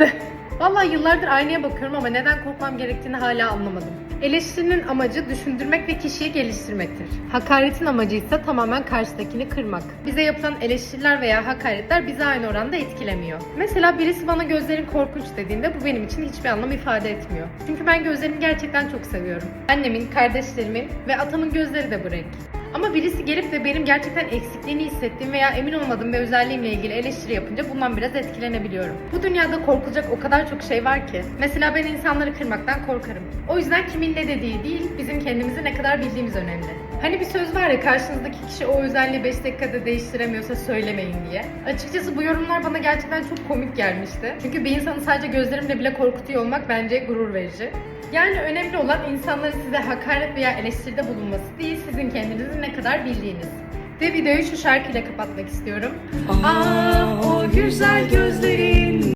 gitti. Vallahi yıllardır aynaya bakıyorum ama neden korkmam gerektiğini hala anlamadım. Eleştirinin amacı düşündürmek ve kişiyi geliştirmektir. Hakaretin amacı ise tamamen karşıdakini kırmak. Bize yapılan eleştiriler veya hakaretler bizi aynı oranda etkilemiyor. Mesela birisi bana gözlerin korkunç dediğinde bu benim için hiçbir anlam ifade etmiyor. Çünkü ben gözlerimi gerçekten çok seviyorum. Annemin, kardeşlerimin ve atamın gözleri de bu renk. Ama birisi gelip de benim gerçekten eksikliğini hissettiğim veya emin olmadığım bir özelliğimle ilgili eleştiri yapınca bundan biraz etkilenebiliyorum. Bu dünyada korkulacak o kadar çok şey var ki. Mesela ben insanları kırmaktan korkarım. O yüzden kimin ne dediği değil, bizim kendimizi ne kadar bildiğimiz önemli. Hani bir söz var ya karşınızdaki kişi o özelliği 5 dakikada değiştiremiyorsa söylemeyin diye. Açıkçası bu yorumlar bana gerçekten çok komik gelmişti. Çünkü bir insanı sadece gözlerimle bile korkutuyor olmak bence gurur verici. Yani önemli olan insanların size hakaret veya eleştiride bulunması değil, sizin kendinizi ne kadar bildiğiniz. Ve videoyu şu şarkıyla kapatmak istiyorum. Ah o güzel gözlerin